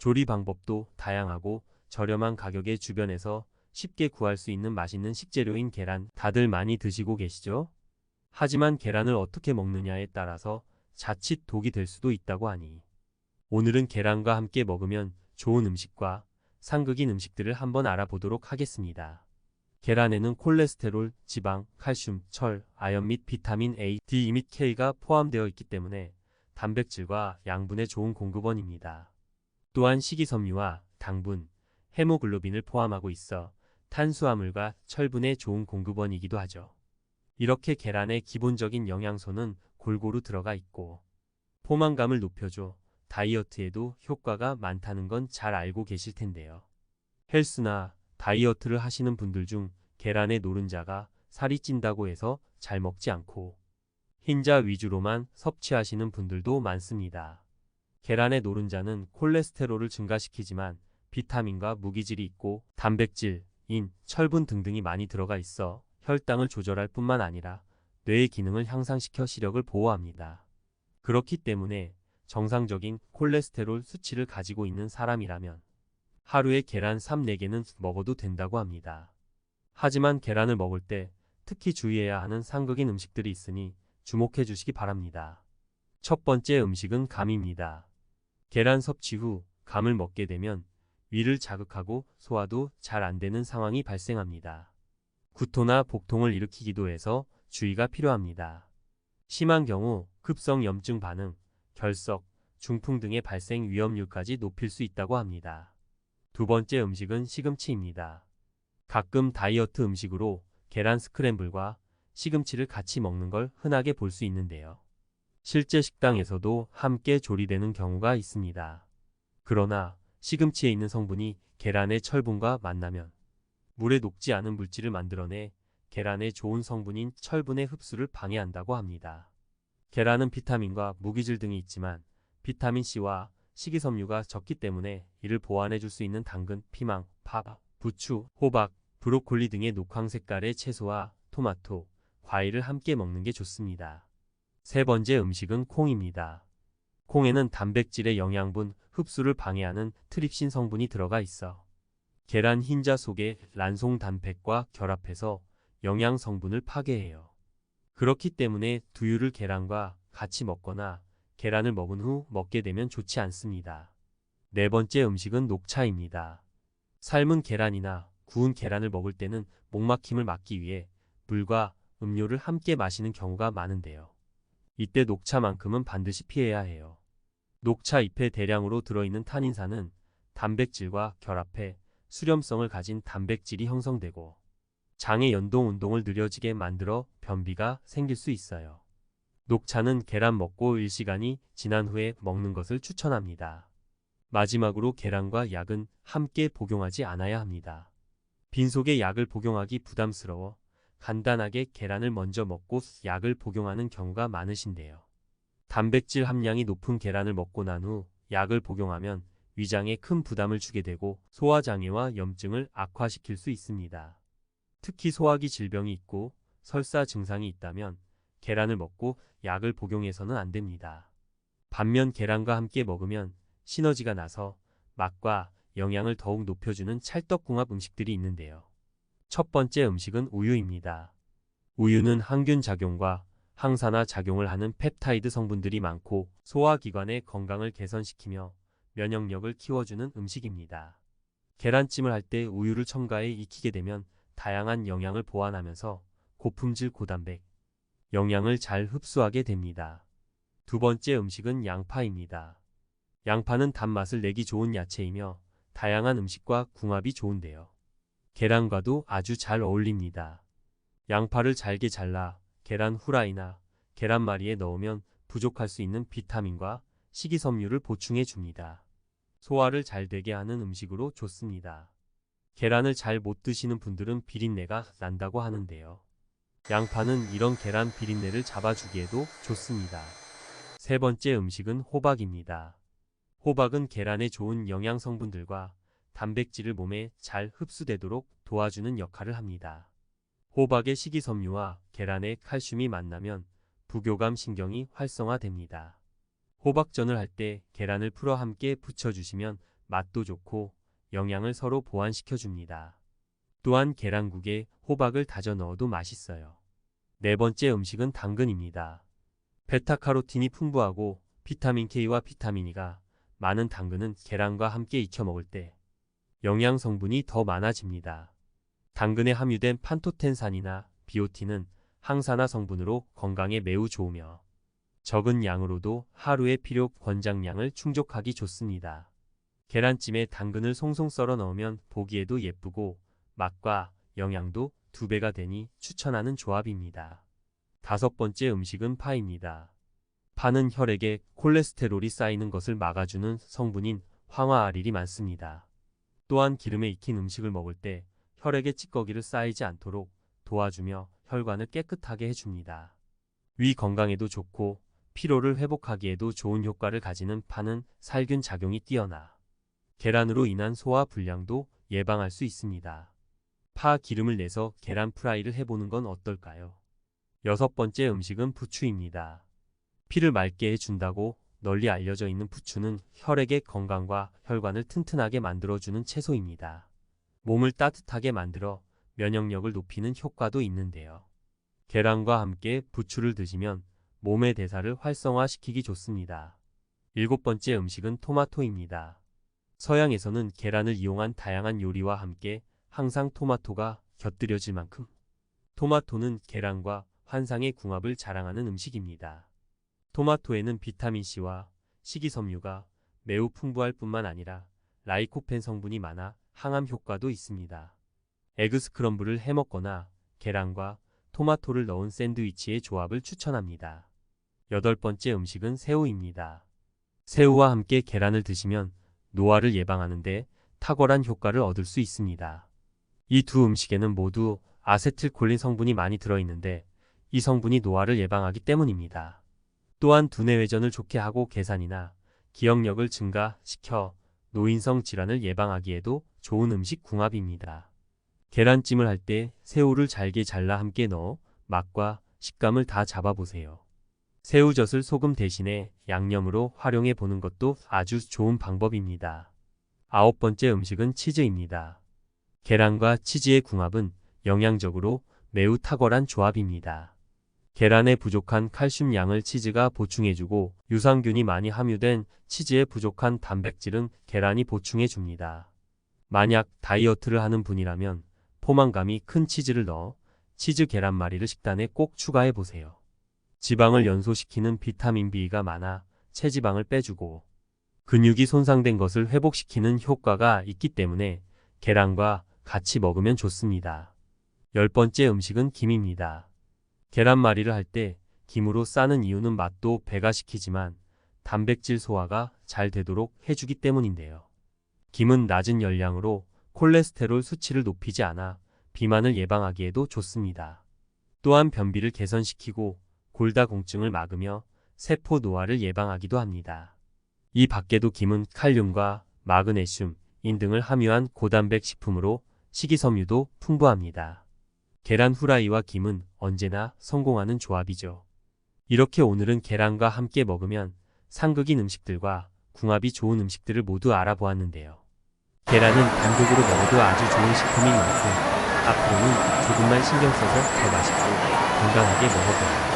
조리 방법도 다양하고 저렴한 가격에 주변에서 쉽게 구할 수 있는 맛있는 식재료인 계란 다들 많이 드시고 계시죠? 하지만 계란을 어떻게 먹느냐에 따라서 자칫 독이 될 수도 있다고 하니 오늘은 계란과 함께 먹으면 좋은 음식과 상극인 음식들을 한번 알아보도록 하겠습니다. 계란에는 콜레스테롤, 지방, 칼슘, 철, 아연 및 비타민 A, D 및 K가 포함되어 있기 때문에 단백질과 양분의 좋은 공급원입니다. 또한 식이섬유와 당분, 헤모글로빈을 포함하고 있어 탄수화물과 철분의 좋은 공급원이기도 하죠. 이렇게 계란의 기본적인 영양소는 골고루 들어가 있고 포만감을 높여줘 다이어트에도 효과가 많다는 건 잘 알고 계실 텐데요. 헬스나 다이어트를 하시는 분들 중 계란의 노른자가 살이 찐다고 해서 잘 먹지 않고 흰자 위주로만 섭취하시는 분들도 많습니다. 계란의 노른자는 콜레스테롤을 증가시키지만 비타민과 무기질이 있고 단백질, 인, 철분 등등이 많이 들어가 있어 혈당을 조절할 뿐만 아니라 뇌의 기능을 향상시켜 시력을 보호합니다. 그렇기 때문에 정상적인 콜레스테롤 수치를 가지고 있는 사람이라면 하루에 계란 3, 4개는 먹어도 된다고 합니다. 하지만 계란을 먹을 때 특히 주의해야 하는 상극인 음식들이 있으니 주목해 주시기 바랍니다. 첫 번째 음식은 감입니다. 계란 섭취 후 감을 먹게 되면 위를 자극하고 소화도 잘 안 되는 상황이 발생합니다. 구토나 복통을 일으키기도 해서 주의가 필요합니다. 심한 경우 급성 염증 반응, 결석, 중풍 등의 발생 위험률까지 높일 수 있다고 합니다. 두 번째 음식은 시금치입니다. 가끔 다이어트 음식으로 계란 스크램블과 시금치를 같이 먹는 걸 흔하게 볼 수 있는데요. 실제 식당에서도 함께 조리되는 경우가 있습니다. 그러나 시금치에 있는 성분이 계란의 철분과 만나면 물에 녹지 않은 물질을 만들어내 계란의 좋은 성분인 철분의 흡수를 방해한다고 합니다. 계란은 비타민과 무기질 등이 있지만 비타민C와 식이섬유가 적기 때문에 이를 보완해 줄 수 있는 당근, 피망, 파, 부추, 호박, 브로콜리 등의 녹황 색깔의 채소와 토마토, 과일을 함께 먹는 게 좋습니다. 세 번째 음식은 콩입니다. 콩에는 단백질의 영양분 흡수를 방해하는 트립신 성분이 들어가 있어 계란 흰자 속에 란송 단백과 결합해서 영양 성분을 파괴해요. 그렇기 때문에 두유를 계란과 같이 먹거나 계란을 먹은 후 먹게 되면 좋지 않습니다. 네 번째 음식은 녹차입니다. 삶은 계란이나 구운 계란을 먹을 때는 목막힘을 막기 위해 물과 음료를 함께 마시는 경우가 많은데요. 이때 녹차만큼은 반드시 피해야 해요. 녹차 잎에 대량으로 들어있는 탄닌산은 단백질과 결합해 수렴성을 가진 단백질이 형성되고 장의 연동 운동을 느려지게 만들어 변비가 생길 수 있어요. 녹차는 계란 먹고 1시간이 지난 후에 먹는 것을 추천합니다. 마지막으로 계란과 약은 함께 복용하지 않아야 합니다. 빈속에 약을 복용하기 부담스러워 간단하게 계란을 먼저 먹고 약을 복용하는 경우가 많으신데요. 단백질 함량이 높은 계란을 먹고 난 후 약을 복용하면 위장에 큰 부담을 주게 되고 소화장애와 염증을 악화시킬 수 있습니다. 특히 소화기 질병이 있고 설사 증상이 있다면 계란을 먹고 약을 복용해서는 안 됩니다. 반면 계란과 함께 먹으면 시너지가 나서 맛과 영양을 더욱 높여주는 찰떡궁합 음식들이 있는데요. 첫 번째 음식은 우유입니다. 우유는 항균 작용과 항산화 작용을 하는 펩타이드 성분들이 많고 소화기관의 건강을 개선시키며 면역력을 키워주는 음식입니다. 계란찜을 할 때 우유를 첨가해 익히게 되면 다양한 영양을 보완하면서 고품질 고단백, 영양을 잘 흡수하게 됩니다. 두 번째 음식은 양파입니다. 양파는 단맛을 내기 좋은 야채이며 다양한 음식과 궁합이 좋은데요. 계란과도 아주 잘 어울립니다. 양파를 잘게 잘라 계란 후라이나 계란말이에 넣으면 부족할 수 있는 비타민과 식이섬유를 보충해 줍니다. 소화를 잘 되게 하는 음식으로 좋습니다. 계란을 잘 못 드시는 분들은 비린내가 난다고 하는데요. 양파는 이런 계란 비린내를 잡아주기에도 좋습니다. 세 번째 음식은 호박입니다. 호박은 계란에 좋은 영양 성분들과 단백질을 몸에 잘 흡수되도록 도와주는 역할을 합니다. 호박의 식이섬유와 계란의 칼슘이 만나면 부교감 신경이 활성화됩니다. 호박전을 할 때 계란을 풀어 함께 부쳐주시면 맛도 좋고 영양을 서로 보완시켜 줍니다. 또한 계란국에 호박을 다져 넣어도 맛있어요. 네 번째 음식은 당근입니다. 베타카로틴이 풍부하고 비타민 K와 비타민 E가 많은 당근은 계란과 함께 익혀 먹을 때 영양 성분이 더 많아집니다. 당근에 함유된 판토텐산이나 비오틴은 항산화 성분으로 건강에 매우 좋으며 적은 양으로도 하루의 필요 권장량을 충족하기 좋습니다. 계란찜에 당근을 송송 썰어 넣으면 보기에도 예쁘고 맛과 영양도 두 배가 되니 추천하는 조합입니다. 다섯 번째 음식은 파입니다. 파는 혈액에 콜레스테롤이 쌓이는 것을 막아주는 성분인 황화알일이 많습니다. 또한 기름에 익힌 음식을 먹을 때 혈액에 찌꺼기를 쌓이지 않도록 도와주며 혈관을 깨끗하게 해줍니다. 위 건강에도 좋고 피로를 회복하기에도 좋은 효과를 가지는 파는 살균 작용이 뛰어나 계란으로 인한 소화 불량도 예방할 수 있습니다. 파 기름을 내서 계란 프라이를 해보는 건 어떨까요? 여섯 번째 음식은 부추입니다. 피를 맑게 해준다고 널리 알려져 있는 부추는 혈액의 건강과 혈관을 튼튼하게 만들어주는 채소입니다. 몸을 따뜻하게 만들어 면역력을 높이는 효과도 있는데요. 계란과 함께 부추를 드시면 몸의 대사를 활성화시키기 좋습니다. 일곱 번째 음식은 토마토입니다. 서양에서는 계란을 이용한 다양한 요리와 함께 항상 토마토가 곁들여질 만큼 토마토는 계란과 환상의 궁합을 자랑하는 음식입니다. 토마토에는 비타민C와 식이섬유가 매우 풍부할 뿐만 아니라 라이코펜 성분이 많아 항암 효과도 있습니다. 에그 스크럼블을 해먹거나 계란과 토마토를 넣은 샌드위치의 조합을 추천합니다. 여덟 번째 음식은 새우입니다. 새우와 함께 계란을 드시면 노화를 예방하는데 탁월한 효과를 얻을 수 있습니다. 이 두 음식에는 모두 아세틸콜린 성분이 많이 들어있는데 이 성분이 노화를 예방하기 때문입니다. 또한 두뇌 회전을 좋게 하고 계산이나 기억력을 증가시켜 노인성 질환을 예방하기에도 좋은 음식 궁합입니다. 계란찜을 할 때 새우를 잘게 잘라 함께 넣어 맛과 식감을 다 잡아보세요. 새우젓을 소금 대신에 양념으로 활용해 보는 것도 아주 좋은 방법입니다. 아홉 번째 음식은 치즈입니다. 계란과 치즈의 궁합은 영양적으로 매우 탁월한 조합입니다. 계란에 부족한 칼슘 양을 치즈가 보충해주고 유산균이 많이 함유된 치즈에 부족한 단백질은 계란이 보충해줍니다. 만약 다이어트를 하는 분이라면 포만감이 큰 치즈를 넣어 치즈 계란말이를 식단에 꼭 추가해 보세요. 지방을 연소시키는 비타민 B가 많아 체지방을 빼주고 근육이 손상된 것을 회복시키는 효과가 있기 때문에 계란과 같이 먹으면 좋습니다. 열 번째 음식은 김입니다. 계란말이를 할 때 김으로 싸는 이유는 맛도 배가 시키지만 단백질 소화가 잘 되도록 해주기 때문인데요. 김은 낮은 열량으로 콜레스테롤 수치를 높이지 않아 비만을 예방하기에도 좋습니다. 또한 변비를 개선시키고 골다공증을 막으며 세포 노화를 예방하기도 합니다. 이 밖에도 김은 칼륨과 마그네슘, 인 등을 함유한 고단백 식품으로 식이섬유도 풍부합니다. 계란 후라이와 김은 언제나 성공하는 조합이죠. 이렇게 오늘은 계란과 함께 먹으면 상극인 음식들과 궁합이 좋은 음식들을 모두 알아보았는데요. 계란은 단독으로 먹어도 아주 좋은 식품인 만큼 앞으로는 조금만 신경 써서 더 맛있고 건강하게 먹어보아요.